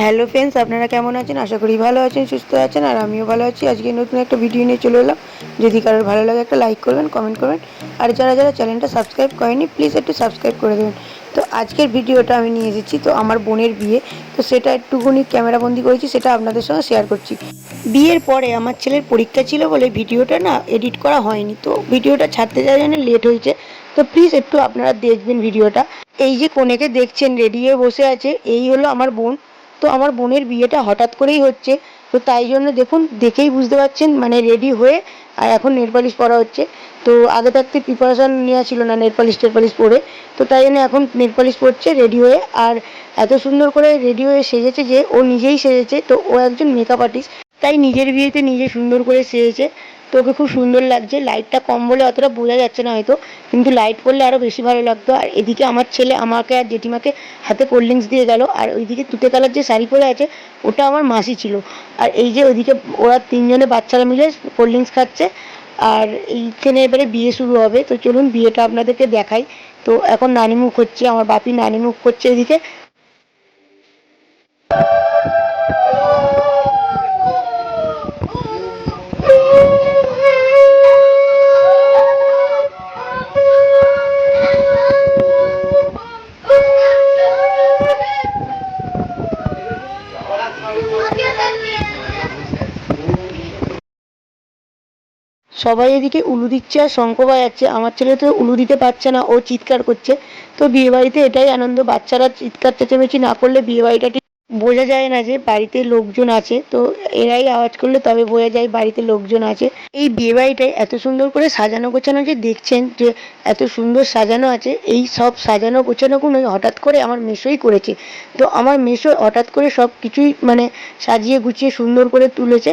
Hello friends আপনারা কেমন আছেন? আশা করি ভালো আছেন, সুস্থ আছেন, আর আমিও ভালো আছি। আজকে নতুন একটা ভিডিও নিয়ে চলে এলাম। যদি কারোর ভালো লাগে একটা লাইক করবেন কমেন্ট করবেন। আর যারা যারা চ্যানেলটা সাবস্ক্রাইব করেনি প্লিজ একটু সাবস্ক্রাইব করে দেবেন। তো আজকের ভিডিওটা আমি নিয়ে এসেছি, তো আমার বোনের বিয়ে। তো সেটা একটুখানি ক্যামেরাবন্দি করেছি, সেটা আপনাদের সঙ্গে শেয়ার করছি। বিয়ের পরে আমার ছেলের পরীক্ষা ছিল বলে ভিডিওটা না এডিট করা হয়নি। তো ভিডিওটা ছাড়তে যাওয়ার জন্য লেট হয়েছে। তো প্লিজ একটু আপনারা দেখবেন ভিডিওটা এই যে কোনেকে দেখছেন রেডি হয়ে বসে আছে, এই হলো আমার বোন। তো আমার বোনের বিয়েটা হঠাৎ করেই হচ্ছে। তো তাই জন্য দেখুন, দেখেই বুঝতে পারছেন মানে রেডি হয়ে, আর এখন নেল পালিশ পরা হচ্ছে। তো আগে থাকতে প্রিপারেশান নেওয়া ছিল না নেল পালিশ পরে। তো তাই জন্য এখন নেল পালিশ পরছে রেডি হয়ে। আর এত সুন্দর করে রেডি হয়ে সেজেছে যে, ও নিজেই সেজেছে। তো ও একজন মেকআপ আর্টিস্ট তাই নিজের বিয়েতে নিজে সুন্দর করে সেজেছে। তো ওকে খুব সুন্দর লাগছে। লাইটটা কম বলে অতটা বোঝা যাচ্ছে না হয়তো, কিন্তু লাইট পড়লে আরও বেশি ভালো লাগতো। আর এদিকে আমার ছেলে আমাকে আর জেঠিমাকে হাতে কোল্ড ড্রিঙ্কস দিয়ে গেল। আর ওইদিকে তুতে কালার যে শাড়ি পরে আছে, ওটা আমার মাসি ছিল। আর এই যে ওইদিকে ওরা তিনজনে বাচ্চারা মিলে কোল্ড ড্রিঙ্কস খাচ্ছে। আর এইখানে এবারে বিয়ে শুরু হবে। তো চলুন বিয়েটা আপনাদেরকে দেখাই। তো এখন নানিমুখ হচ্ছে, আমার বাপি নানিমুখ করছে এদিকে। সবাই এদিকে উলু দিচ্ছে আর শঙ্খ বাজাচ্ছে। আমার ছেলে তো উলু দিতে পারছে না, ও চিৎকার করছে। তো বিয়ে বাড়িতে এটাই আনন্দ, বাচ্চারা চিৎকার চেঁচামেচি না করলে বিয়ে বাড়িটা ঠিক বোঝা যায় না যে বাড়িতে লোকজন আছে। তো এরাই আওয়াজ করলে তবে বোঝা যায় বাড়িতে লোকজন আছে। এই বিয়ে বাড়িটায় এত সুন্দর করে সাজানো গোছানো যে দেখছেন যে এত সুন্দর সাজানো আছে। এই সব সাজানো গোছানোগুলো হঠাৎ করে আমার মেশোই করেছে। তো আমার মেশো হঠাৎ করে সব কিছুই মানে সাজিয়ে গুছিয়ে সুন্দর করে তুলেছে।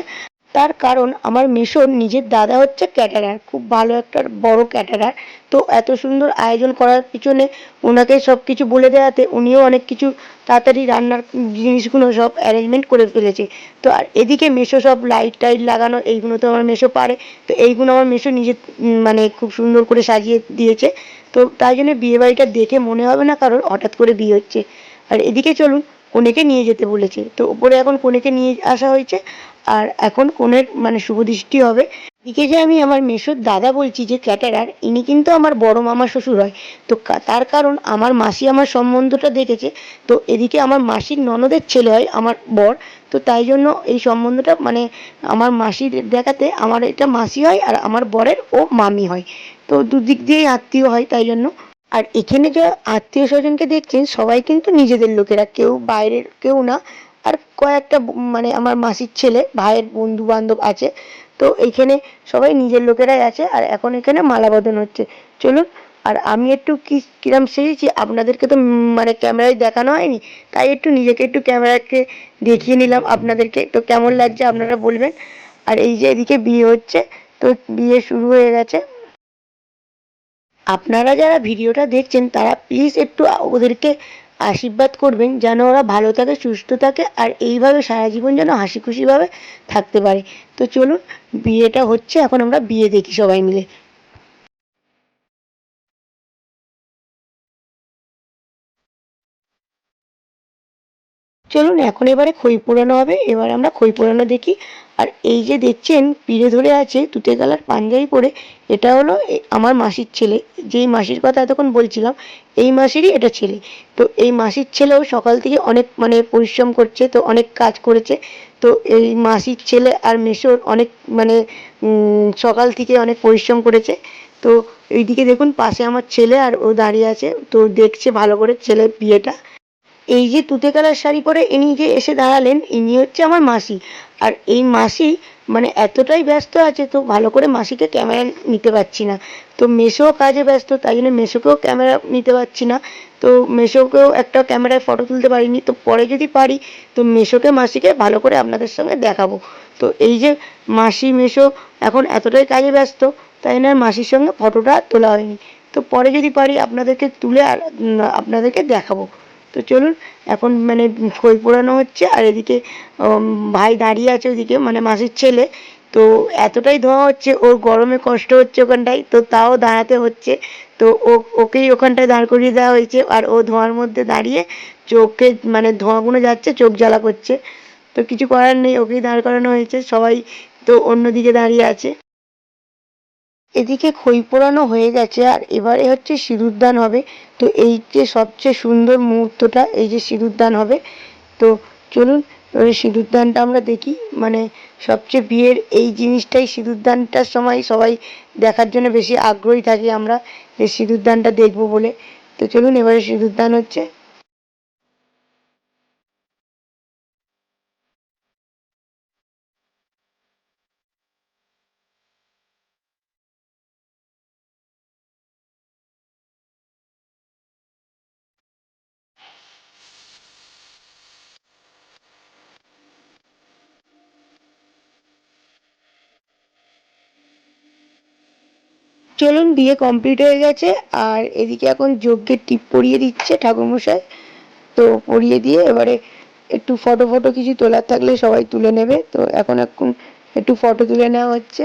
তার কারণ আমার মেশোর নিজের দাদা হচ্ছে ক্যাটারার খুব ভালো একটা বড় ক্যাটারার। তো এত সুন্দর আয়োজন করার পিছনে ওনাকে সব কিছু বলে দেওয়াতে উনিও অনেক কিছু তাড়াতাড়ি রান্নার জিনিসগুলো সব অ্যারেঞ্জমেন্ট করে ফেলেছে। তো আর এদিকে মেশো সব লাইট টাইট লাগানো এইগুলো তো আমার মেশো পারে। তো এইগুলো আমার মেশো নিজে উম, মানে খুব সুন্দর করে সাজিয়ে দিয়েছে। তো তাই জন্য বিয়ে বাড়িটা দেখে মনে হবে না কারোর হঠাৎ করে বিয়ে হচ্ছে। আর এদিকে চলুন কনেকে নিয়ে যেতে বলেছে। তো উপরে এখন কনেকে নিয়ে আসা হয়েছে। আর এখন কনের মানে শুভ দৃষ্টি হবে? এদিকে যে আমি আমার মেসোর দাদা বলছি যে ক্যাটারার, ইনি কিন্তু আমার বড় মামা শ্বশুর হয়। তো তার কারণ আমার মাসি আমার সম্বন্ধটা দেখেছে, তো এদিকে আমার মাসির ননদের ছেলে হয় আমার বর, তো তাই জন্য এই সম্বন্ধটা মানে আমার মাসির দেখাতে আমার এটা মাসি হয় আর আমার বরের ও মামি হয়। তো দুদিক দিয়েই আত্মীয় হয় তাই জন্য। আর এখানে যে আত্মীয় স্বজনকে দেখছেন, সবাই কিন্তু নিজেদের লোকেরা, কেউ বাইরের কেউ না। আর কয়েকটা মানে আমার মাসির ছেলে, ভাইয়ের বন্ধু বান্ধব আছে। তো এইখানে সবাই নিজের লোকেরাই আছে আর এখন এখানে মালা বদল হচ্ছে। চলুন, আর আমি একটু কি, কিরম সেজেছি, আপনাদেরকে তো মানে ক্যামেরায় দেখানো হয়নি, তাই একটু নিজেকে একটু ক্যামেরাকে দেখিয়ে নিলাম আপনাদেরকে। তো কেমন লাগছে আপনারা বলবেন। আর এই যে এদিকে বিয়ে হচ্ছে, তো বিয়ে শুরু হয়ে গেছে। আপনারা যারা ভিডিওটা দেখছেন, তারা প্লিজ একটু ওদেরকে আশীর্বাদ করবেন যেন ওরা ভালো থাকে, সুস্থ থাকে আর এইভাবে সারা জীবন যেন হাসি খুশিভাবে থাকতে পারে। তো চলুন, বিয়েটা হচ্ছে, এখন আমরা বিয়ে দেখি সবাই মিলে। চলুন, এখন এবারে খই পোড়ানো হবে। এবার আমরা খই পোড়ানো দেখি। আর এই যে দেখছেন পিড়ে ধরে আছে তুতে কালার পাঞ্জাবি পরে, এটা হলো আমার মাসির ছেলে। যেই মাসির কথা এতক্ষণ বলছিলাম, এই মাসিরই এটা ছেলে। তো এই মাসির ছেলেও সকাল থেকে অনেক মানে পরিশ্রম করছে, তো অনেক কাজ করেছে। তো এই মাসির ছেলে আর মেশোর অনেক মানে সকাল থেকে অনেক পরিশ্রম করেছে। তো এইদিকে দেখুন, পাশে আমার ছেলে আর ও দাঁড়িয়ে আছে। তো দেখছে ভালো করে ছেলের বিয়েটা। এই যে তুতে কালার শাড়ি পরে ইনি যে এসে দাঁড়ালেন, ইনি হচ্ছে আমার মাসি। আর এই মাসি মানে এতটাই ব্যস্ত আছে, তো ভালো করে মাসিকে ক্যামেরা নিতে পারছি না। তো মেসোও কাজে ব্যস্ত, তাই জন্য মেসোকেও ক্যামেরা নিতে পারছি না। তো মেসোকেও একটা ক্যামেরায় ফটো তুলতে পারিনি। তো পরে যদি পারি, তো মেসোকে, মাসিকে ভালো করে আপনাদের সঙ্গে দেখাবো। তো এই যে মাসি, মেসো এখন এতটাই কাজে ব্যস্ত, তাই না মাসির সঙ্গে ফটোটা তোলা হয়নি। তো পরে যদি পারি, আপনাদেরকে তুলে আপনাদেরকে দেখাবো। তো চলুন, এখন মানে খই পোড়ানো হচ্ছে, আর এদিকে ভাই দাঁড়িয়ে আছে ওইদিকে মানে মাসির ছেলে। তো এতটাই ধোঁয়া হচ্ছে, ওর গরমে কষ্ট হচ্ছে ওখানটায়, তো তাও দাঁড়াতে হচ্ছে। তো ও, ওকেই ওখানটায় দাঁড় করিয়ে দেওয়া হয়েছে, আর ও ধোঁয়ার মধ্যে দাঁড়িয়ে চোখে মানে ধোঁয়াগুলো যাচ্ছে, চোখ জ্বালা করছে। তো কিছু করার নেই, ওকেই দাঁড় করানো হয়েছে, সবাই তো অন্যদিকে দাঁড়িয়ে আছে। এদিকে খই পোড়ানো হয়ে গেছে আর এবারে হচ্ছে সিঁদুরদান হবে। তো এই যে সবচেয়ে সুন্দর মুহূর্তটা, এই যে সিঁদুরদান হবে। তো চলুন, এবারে সিঁদুরদানটা আমরা দেখি। মানে সবচেয়ে বিয়ের এই জিনিসটাই সিঁদুরদানটার সময় সবাই দেখার জন্য বেশি আগ্রহী থাকি আমরা। যে সিঁদুরদানটা দেখব বলে। তো চলুন, এবারে সিঁদুরদান হচ্ছে। চলুন, বিয়ে কমপ্লিট হয়ে গেছে। আর এদিকে এখন যজ্ঞের টিপ পরিয়ে দিচ্ছে ঠাকুরমশাই। তো পরিয়ে দিয়ে এবারে একটু ফটো ফটো কিছু তোলার থাকলে সবাই তুলে নেবে। তো এখন এখন একটু ফটো তুলে নেওয়া হচ্ছে।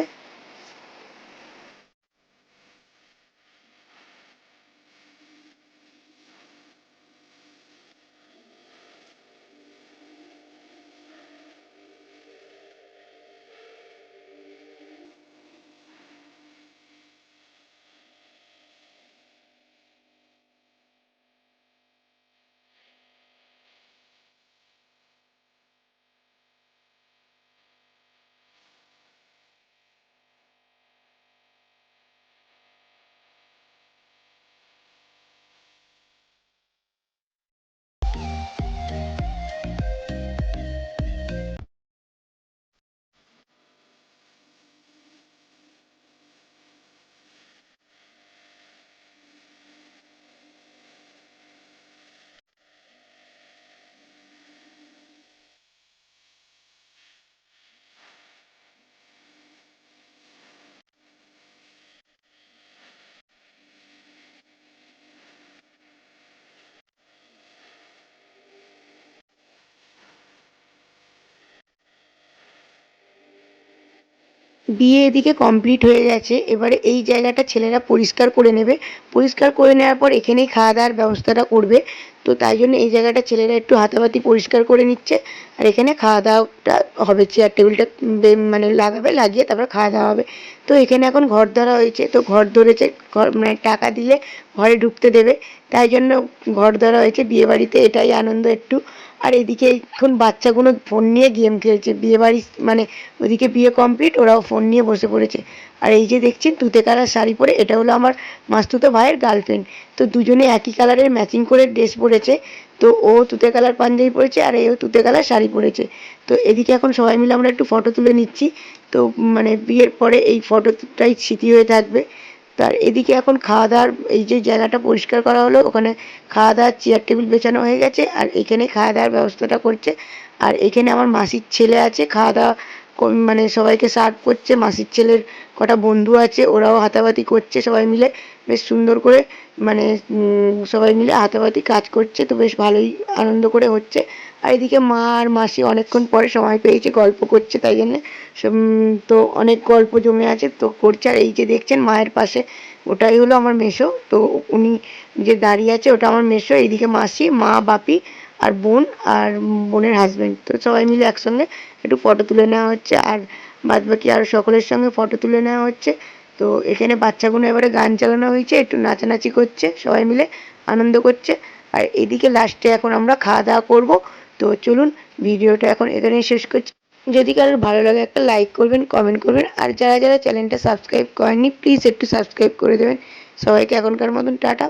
বিয়ে এদিকে কমপ্লিট হয়ে গেছে। এবারে এই জায়গাটা ছেলেরা পরিষ্কার করে নেবে। পরিষ্কার করে নেওয়ার পর এখানেই খাওয়া দাওয়ার ব্যবস্থাটা করবে। তো তাই জন্য এই জায়গাটা ছেলেরা একটু হাতাবাতি পরিষ্কার করে নিচ্ছে। আর এখানে খাওয়া দাওয়াটা হবে চেয়ার টেবিলটা মানে লাগাবে, লাগিয়ে তারপর খাওয়া দাওয়া হবে। তো এখানে এখন ঘর ধরা হয়েছে। তো ঘর ধরেছে, ঘর মানে টাকা দিলে ঘরে ঢুকতে দেবে। তাই জন্য ঘর ধরা হয়েছে বিয়ে বাড়িতে এটাই আনন্দ একটু। আর এদিকে এখন বাচ্চাগুলো ফোন নিয়ে গেম খেলছে। বিয়ে বাড়ি মানে ওদিকে বিয়ে কমপ্লিট ওরাও ফোন নিয়ে বসে পড়েছে। আর এই যে দেখছেন তুতে কালার শাড়ি পরে, এটা হলো আমার মাস্তুতো ভাইয়ের গার্লফ্রেন্ড তো দুজনে একই কালারের ম্যাচিং করে ড্রেস পরেছে। তো ও তুতে কালার পাঞ্জাবি পরেছে, আর এও তুতে কালার শাড়ি পরেছে। তো এদিকে এখন সবাই মিলে আমরা একটু ফটো তুলে নিচ্ছি। তো মানে বিয়ের পরে এই ফটোটাই স্মৃতি হয়ে থাকবে। তার এদিকে এখন খাওয়া দাওয়ার এই যে জায়গাটা পরিষ্কার করা হলো, ওখানে খাওয়া দাওয়ার চেয়ার টেবিল বেছানো হয়ে গেছে, আর এখানে খাওয়া দাওয়ার ব্যবস্থাটা করছে। আর এখানে আমার মাসির ছেলে আছে খাওয়া দাওয়া মানে সবাইকে সার্ভ করছে, মাসির ছেলের কটা বন্ধু আছে, ওরাও হাতাবাতি করছে সবাই মিলে। বেশ সুন্দর করে মানে সবাই মিলে হাতাবাতি কাজ করছে, তো বেশ ভালোই আনন্দ করে হচ্ছে। আর এদিকে মা আর মাসি অনেকক্ষণ পরে সময় পেয়েছে, গল্প করছে, তাই জন্যে তো অনেক গল্প জমে আছে, তো করছে। আর এই যে দেখছেন মায়ের পাশে, ওটাই হলো আমার মেশো তো উনি যে দাঁড়িয়ে আছে ওটা আমার মেশো এইদিকে মাসি, মা, বাপি আর বোন আর বোনের হাজব্যান্ড তো সবাই মিলে একসঙ্গে একটু ফটো তুলে নেওয়া হচ্ছে। আর বাদ বাকি আরও সকলের সঙ্গে ফটো তুলে নেওয়া হচ্ছে। তো এখানে বাচ্চাগুলো এবারে গান চালানো হয়েছে, একটু নাচানাচি করছে, সবাই মিলে আনন্দ করছে। আর এদিকে লাস্টে এখন আমরা খাওয়া দাওয়া করব। তো চলুন ভিডিওটা এখন এখানেই শেষ করছি। যদি কারোর ভালো লাগে একটা লাইক করবেন কমেন্ট করবেন, আর যারা যারা চ্যানেলটা সাবস্ক্রাইব করেননি প্লিজ একটু সাবস্ক্রাইব করে দেবেন। সবাইকে এখনকার মতন টাটা।